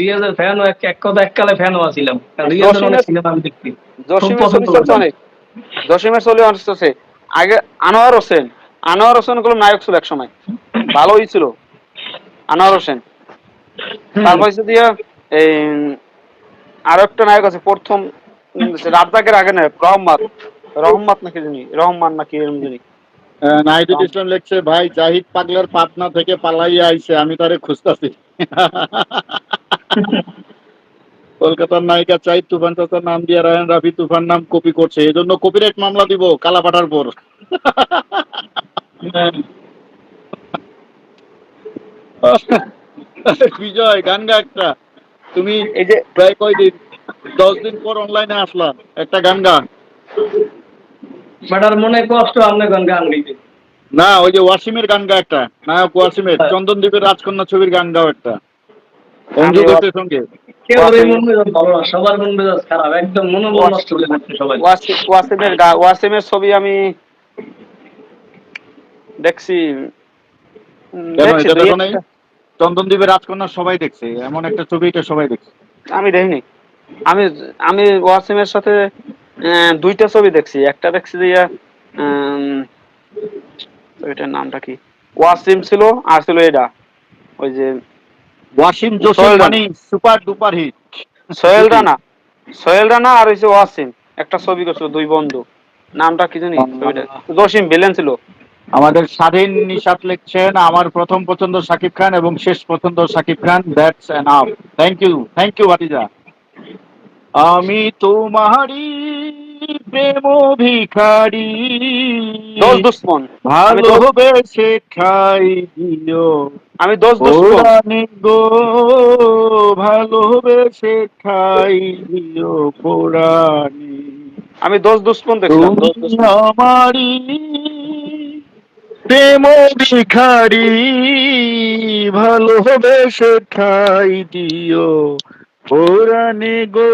রিয়াজের ফ্যানও এক এক কথা এককালে ফ্যানও আছিলাম। কারণ রিয়াজের অনেক সিনেমা আমি দেখছি। জসিমের। অনেক। অনেক আগে আনোয়ার হোসেন আনোয়ার হোসেনগুলো নায়ক ছিল এক সময় ভালোই ছিল আনোয়ার হোসেন। তারপর হচ্ছে দিয়ে এই আরও একটা নায়ক আছে প্রথম রাজ্জাকের আগে নায়ক রহম্মত রহম্মত নাকি জানি রহমান নাকি এরকম জানি। ইসলাম লিখছে ভাই জাহিদ পাগলার পাটনা থেকে পালাইয়া আইছে আমি তারে খুঁজতাছি। কলকাতার নায়িকা চাইদ তুফান চাচার নাম দিয়ে রায়ন রাফি তুফান নাম কপি করছে। এই জন্য কপিরাইট মামলা দিব কালাপাটার পর বিজয় গান গা একটা। তুমি এই যে প্রায় কয়দিন দশ দিন পর অনলাইনে আসলাম একটা গান গা বাটার মনে কষ্ট আপনি গান গান গাইতে না ওই যে ওয়াসিমের গান গা একটা নায়ক ওয়াসিমের চন্দনদ্বীপের রাজকন্যা ছবির গান গাও একটা। সঙ্গে ওয়াসিমের ছবি আমি দেখছি। চন্দনদ্বীপের রাজকন্যা সবাই দেখছে এমন একটা ছবি এটা সবাই দেখছে। আমি দেখিনি। আমি আমি ওয়াসিমের সাথে দুইটা ছবি দেখছি একটা দেখছি যে ছবিটার নামটা কি? ওয়াসিম ছিল আর ছিল এটা ওই যে ওয়াসিম জোসেফ মানে super duper hit. Sohel Rana. Sohel Rana আর হচ্ছে ওয়াসিম। একটা ছবি করছিল দুই বন্ধু। নামটা কি জানি? ছবিটা। জসিম ভিলেন ছিল। আমাদের স্বাধীন নিশাত লিখছেন আমার প্রথম পছন্দ সাকিব খান এবং শেষ পছন্দ Shakib Khan that's enough thank you thank you ভাতিজা। আমি তোমারই প্রেম ভিখারি। দোষ দুশ্মন। আমি দোষ- ভালোবেসে খাই দিও। আমি দোষ দুশ্মন। গো ভালোবেসে খাই দিও পুরানি আমি দোষ দুশ্মন দুশ্মন আমারি প্রেম ভিখারি। ভালোবেসে খাই দিও। পুরানি গো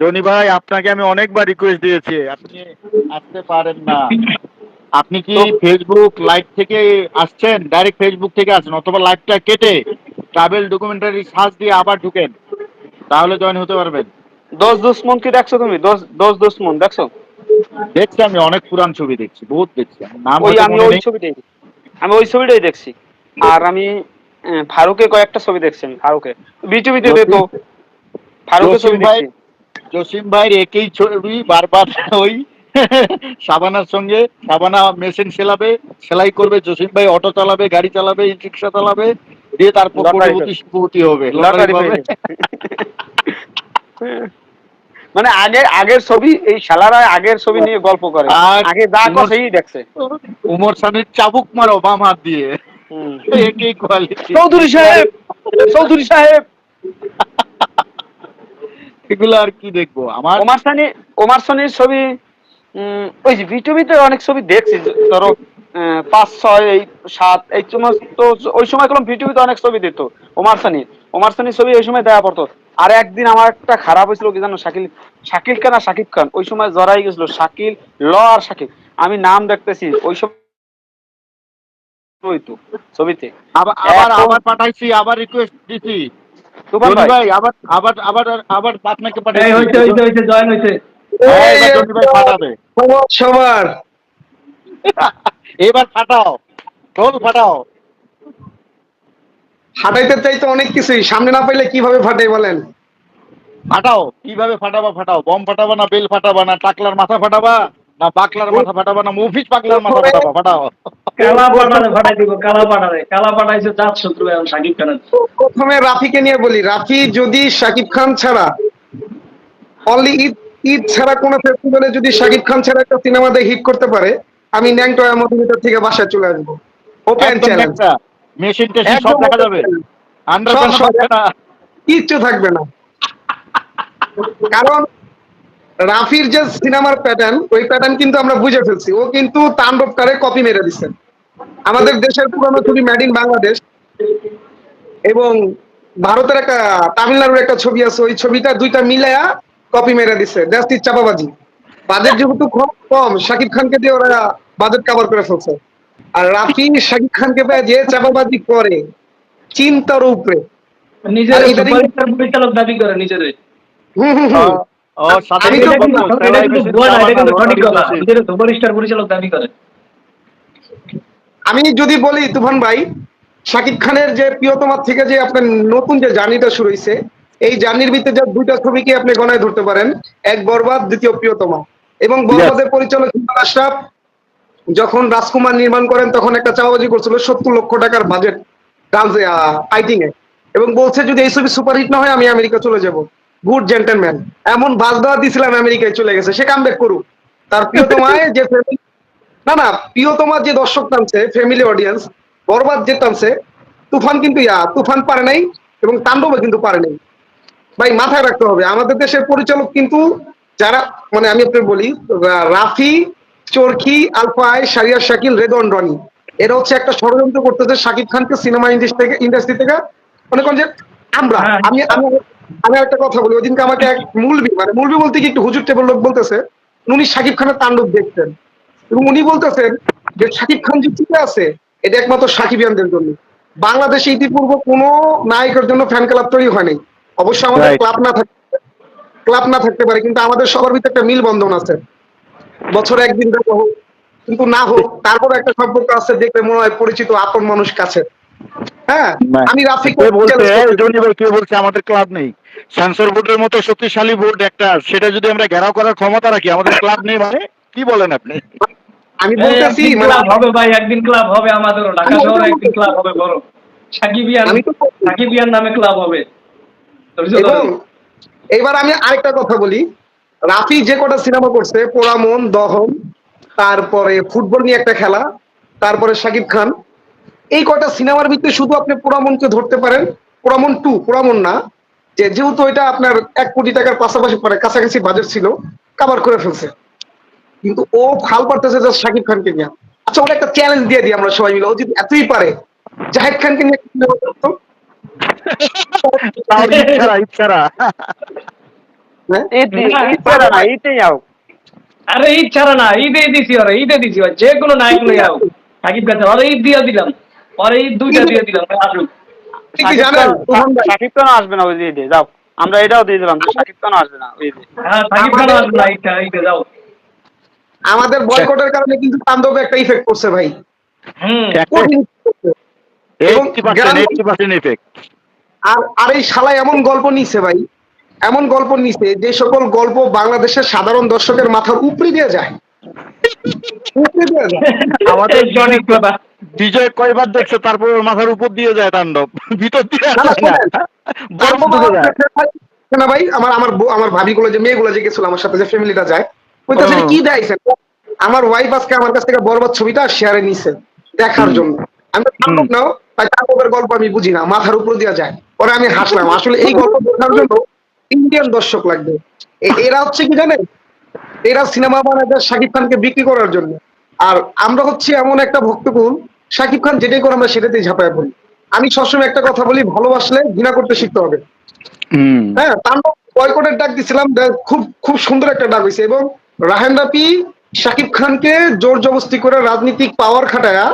জনি ভাই আপনাকে আমি অনেকবার রিকোয়েস্ট দিয়েছি। আপনি আসতে পারেন না। আপনি কি ফেসবুক লাইভ থেকে আসছেন? ডাইরেক্ট ফেসবুক থেকে আসছেন অথবা লাইভটা কেটে ট্রাভেল ডকুমেন্টারি সার্চ দিয়ে আবার ঢুকেন। তাহলে জয়েন হতে পারবেন। দশ দশ মন কি দেখছ তুমি? দশ দশ দশ মন দেখছ? দেখছি আমি অনেক পুরান ছবি দেখছি বহুত দেখছি। নাম ওই আমি ওই নেই। ছবিটাই আমি ওই ছবিটাই দেখছি। আর আমি আহ, ফারুকের কয়েকটা ছবি দেখছি আমি ফারুকের বিটিভিতে দিত ফারুকের ছবি ভাই দেখছি। জসিম ভাইয়ের একই ছবি বারবার ওই সাবানার সঙ্গে সাবানা মেশিন সেলাবে সেলাই করবে জসিম ভাই অটো চালাবে গাড়ি চালাবে রিক্সা চালাবে দিয়ে তারপর কোটিপতি হবে। লটারি পেয়ে মানে আগে আগের ছবি এই শালারা আগের ছবি নিয়ে গল্প করে। আগে যা করে সেই দেখছে। উমর সানির চাবুক মারো বাম হাত দিয়ে। একই কোয়ালিটি চৌধুরী সাহেব চৌধুরী সাহেব। এগুলো আর কি দেখব? আমার ওমার সানি ওমার সানির ছবি উম, ওই যে বিটিভিতে অনেক ছবি দেখছি ধরো পাঁচ ছয় এই সাত এই সমস্ত ওই সময় কোনো বিটিভিতে অনেক ছবি দিত ওমার সানি। ওমার সানির ছবি ওই সময় দেখা পড়তো। আর একদিন আমার একটা খারাপ হয়েছিল কি জানো শাকিল শাকিল খান আর শাকিব খান ওই সময় জড়াই গেছিল শাকিল ল আর শাকিব। আমি নাম দেখতেছি ওই ছবিতে। আবার আবার পাঠাইছি আবার রিকোয়েস্ট দিছি। ভাই। ভাই আবার আবার আবার আবার পাটনাকে এই পাঠাইছি হইছে হইছে হইছে জয়েন হইছে। হ্যাঁ, পাঠাবে। সবার। এবার ফাটাও ঢোল ফাটাও ফাটাইতে চাইতে অনেক কিছুই। সামনে না পাইলে কীভাবে ফাটাই বলেন? ফাটাও। কীভাবে ফাটাবা ফাটাও। বম ফাটাবা না বেল ফাটাবা না টাকলার মাথা ফাটাবা না বাকলার মাথা ফাটাবা না মুফিস পাকলার মাথা ফাটাবা? ফাটাও। কালা পাটারে ফাটাই দিব কালা পাটারে কালা পাঠাইছে জাত শত্রু এখন সাকিব খানের। প্রথমে রাফিকে নিয়ে বলি। রাফি যদি শাকিব খান ছাড়া অনলি ঈদ ঈদ ছাড়া কোনো ফেস্টিভ্যালে যদি শাকিব খান ছাড়া একটা সিনেমা দিয়ে হিট করতে পারে আমি ন্যাংটোয়া মধ্যমিটার থেকে বাসায় চলে আসব। ওপেন চ্যালেঞ্জ মেশিন টেশিন সব দেখা যাবে। থাকবে না। কিচ্ছু থাকবে না। কারণ রাফির যে সিনেমার প্যাটার্ন ওই প্যাটার্ন কিন্তু আমরা বুঝে ফেলছি। ও কিন্তু তাণ্ডবকারে কপি মেরে দিচ্ছে আমাদের দেশের পুরনো ছবি মেড ইন বাংলাদেশ এবং ভারতের একটা তামিলনাড়ুর একটা ছবি আছে ওই ছবিটা দুইটা মিলায়া কপি মেরে দিচ্ছে জাস্ট চাপাবাজি। বাজেট যেহেতু খুব কম শাকিব খানকে দিয়ে ওরা বাজেট কভার করে ফেলছে। আর রাফি শাকিব খানকে পেয়ে যে চাপাবাজি করে চিন্তার উপরে নিজের পরিচালক দাবি করে নিজেরে আমি যদি বলি তুফান ভাই শাকিব খানের যে প্রিয়তমার থেকে যে আপনার নতুন যে জার্নিটা শুরু হয়েছে এই জার্নির ভিতরে যে দুইটা ছবিকে আপনি গণায় ধরতে পারেন এক বরবাদ দ্বিতীয় প্রিয়তমা। এবং বরবাদের পরিচালক আশরাফ যখন রাজকুমার নির্মাণ করেন, তখন একটা চাওয়াবাজি করছিল সত্তর লক্ষ টাকার বাজেট ফাইটিং এ এবং বলছে, যদি এই ছবি সুপারহিট না হয়, আমি আমেরিকা চলে যাব। গুড জেন্টেলম্যান এমন বাজ দেওয়া দিয়েছিলাম আমেরিকায় চলে গেছে। সে কাম ব্যাক করুক। তার প্রিয়তমায় যে না না, প্রিয়তমার যে দর্শক টানছে ফ্যামিলি অডিয়েন্স বরবাদ যে টানছে, তুফান কিন্তু ইয়া, তুফান পারে নাই এবং তাণ্ডবও কিন্তু পারে নাই। ভাই, মাথায় রাখতে হবে, আমাদের দেশের পরিচালক কিন্তু যারা মানে আমি আপনাকে বলি রাফি চরকি আলফাই সারিয়া শাকিল রেদন রনি। এরা হচ্ছে একটা ষড়যন্ত্র করতেছে শাকিব খানকে সিনেমা ইন্ডাস্ট্রি থেকে ইন্ডাস্ট্রি থেকে। মনে করেন যে আমরা হ্যাঁ। আমি আমি আমি একটা কথা বলি ওইদিনকে আমাকে এক মুলবি মানে মুলবি বলতে কি একটু হুজুর টেবল লোক বলতেছে উনি শাকিব খানের তাণ্ডব দেখতেন। এবং উনি বলতেছেন যে শাকিব খান যে টিকে আছে এটা একমাত্র সাকিবিয়ানদের জন্য। বাংলাদেশে ইতিপূর্বে কোনো নায়কের জন্য ফ্যান ক্লাব তৈরি হয়নি অবশ্য আমাদের ক্লাব না থাকতে ক্লাব না থাকতে পারে কিন্তু আমাদের সবার ভিতরে একটা মিল বন্ধন আছে। বছরে একদিন দেখা হোক কিন্তু না হোক তারপর একটা সম্পর্ক আছে দেখলে মনে হয় পরিচিত আপন মানুষ কাছে। হ্যাঁ আমি রাফিক কে বলছে? জনি ভাই কে বলছে? আমাদের ক্লাব নেই। সেন্সর বোর্ডের মতো শক্তিশালী বোর্ড একটা সেটা যদি আমরা ঘেরাও করার ক্ষমতা রাখি আমাদের ক্লাব নেই মানে? কি বলেন আপনি? আমি বলতেছি মানে ক্লাব হবে ভাই একদিন ক্লাব হবে আমাদেরও। ঢাকা শহরে একদিন ক্লাব হবে বড়। সাকিবিয়ান আমি তো বলছি। সাকিবিয়ান নামে ক্লাব হবে। আমি আরেকটা কথা বলি। রাফি যে কটা সিনেমা করছে পোড়ামন দহন, তারপরে ফুটবল নিয়ে একটা খেলা, তারপরে শাকিব খান, এই কটা সিনেমার ভিতরে শুধু আপনি পোড়ামনকে ধরতে পারেন পোড়ামন টু পোড়ামন না, যে যেহেতু এটা আপনার এক কোটি টাকার পাশাপাশি মানে কাছাকাছি বাজেট ছিল কাভার করে ফেলছে। কিন্তু ও ফাল পারতেছে যে শাকিব খানকে নিয়ে। আচ্ছা ওটা একটা চ্যালেঞ্জ দিয়ে দিই আমরা সবাই মিলে, ও যদি এতই পারে, জাহেদ খানকে নিয়ে আরে ঈদ ছাড়া না ঈদে দিছি ওরা ঈদে দিছি ওরা যে কোনো নায়ক লই আও। সাকিব খান ওরা ঈদ দিয়ে দিলাম। ওরা ঈদ দুইটা দিয়ে দিলাম আসুক? সাকিব খান আসবে না ওই দিয়ে যাও। আমরা এটাও দিয়ে দিলাম সাকিব খান আসবে না ওই দিয়ে হ্যাঁ সাকিব খান আসবে না ঈদটা ঈদে যাও। আমাদের বয়কটের কারণে কিন্তু তাণ্ডবে একটা ইফেক্ট করছে ভাই। হুম। আর আর এই শালা এমন গল্প নিছে ভাই এমন গল্প নিছে যে সকল গল্প বাংলাদেশের সাধারণ দর্শকের মাথার উপরে দিয়ে যায়। আমাদের বিজয় কয়বার দেখছে তারপর মাথার উপর দিয়ে যায় তাণ্ডব। ভিতর দিয়ে না, ভাই আমার আমার আমার ভাবিগুলো যে মেয়েগুলো যে গেছিল আমার সাথে যে ফ্যামিলিটা যায় ওই তো কি দেয়ছে আমার ওয়াইফ আজকে আমার কাছ থেকে বরবাদ ছবিটা শেয়ারে নিছে দেখার জন্য। আমি তাণ্ডব নাও তাই তাণ্ডবের গল্প আমি বুঝি না মাথার উপর দিয়ে যায়। পরে আমি হাসলাম আসলে এই গল্প দেখার জন্য ইন্ডিয়ান দর্শক লাগবে। এরা হচ্ছে কি জানেন? এরা সিনেমা বানায় দেয় শাকিব খানকে বিক্রি করার জন্য। আর আমরা হচ্ছে এমন একটা ভক্তকুল শাকিব খান যেটাই করে আমরা সেটাতেই ঝাঁপায় পড়ি। আমি সবসময় একটা কথা বলি ভালোবাসলে ঘৃণা করতে শিখতে হবে। হ্যাঁ তাণ্ডব বয়কটের ডাক দিছিলাম খুব খুব সুন্দর একটা ডাক হয়েছে এবং রাহেন রাফি শাকিব খানকে জোর জবস্তি করে রাজনীতিক পাওয়ার খাটায়া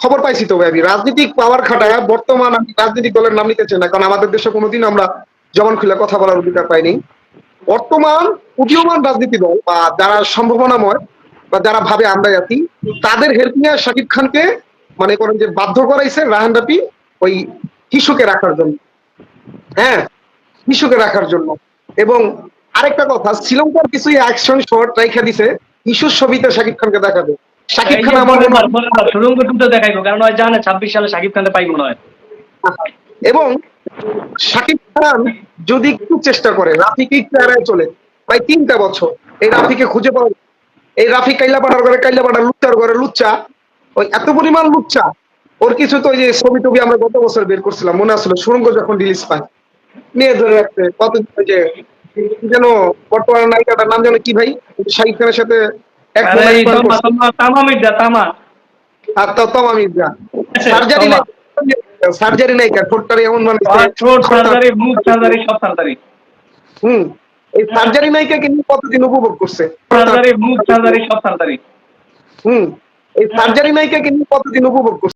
খবর পাইছি তবে আমি। রাজনীতিক পাওয়ার খাটায়া বর্তমান আমি রাজনৈতিক দলের নাম নিতে চাই না কারণ আমাদের দেশে কোনোদিন আমরা জবান খুলে কথা বলার অধিকার পাইনি। বর্তমান উদীয়মান রাজনীতি দল বা যারা সম্ভাবনাময় বা যারা ভাবে আমরা জাতি তাদের হেল্প নিয়ে শাকিব খানকে মানে করেন যে বাধ্য করাইছে রাহান রাফি ওই কিশুকে রাখার জন্য। হ্যাঁ কিশুকে রাখার জন্য। এবং আরেকটা কথা শ্রীলঙ্কার কিছু অ্যাকশন শট রেখে দিছে ইস্যুর ছবিতে শাকিব খানকে দেখাবে। শাকিব খান আমার সুরঙ্গ টুটা দেখাইবো কারণ জানে ছাব্বিশ সালে সাকিব খানকে পাইবো না। এবং শাকিব খান যদি একটু চেষ্টা করে রাফিকে একটু এড়ায় চলে। প্রায় তিনটা বছর এই রাফিকে খুঁজে পাওয়া এই রাফি কাইলা পাড়ার ঘরে কাইলা পাড়ার লুচ্চার ঘরে লুচ্চা। ওই এত পরিমাণ লুচ্চা। ওর কিছু তো ওই যে ছবি টবি আমরা গত বছর বের করছিলাম মনে আসলো সুরঙ্গ যখন রিলিজ পায়। নিয়ে ধরে রাখতে কত যে যেন বর্তমান নায়িকাটার নাম যেন কি ভাই? শাহিদ খানের সাথে এক তামা মির্জা তামা। আর তো তমা মির্জা। সার্জারি সার্জারি নাই কার ঠোঁটটারে এমন মানে ঠোঁট সার্জারি মুখ সার্জারি সব সার্জারি হুম এই সার্জারি নায়িকাকে কিন্তু কতদিন উপভোগ করছে? সার্জারি মুখ সার্জারি সব সার্জারি হুম এই সার্জারি নায়িকা কিন্তু কতদিন উপভোগ করছেন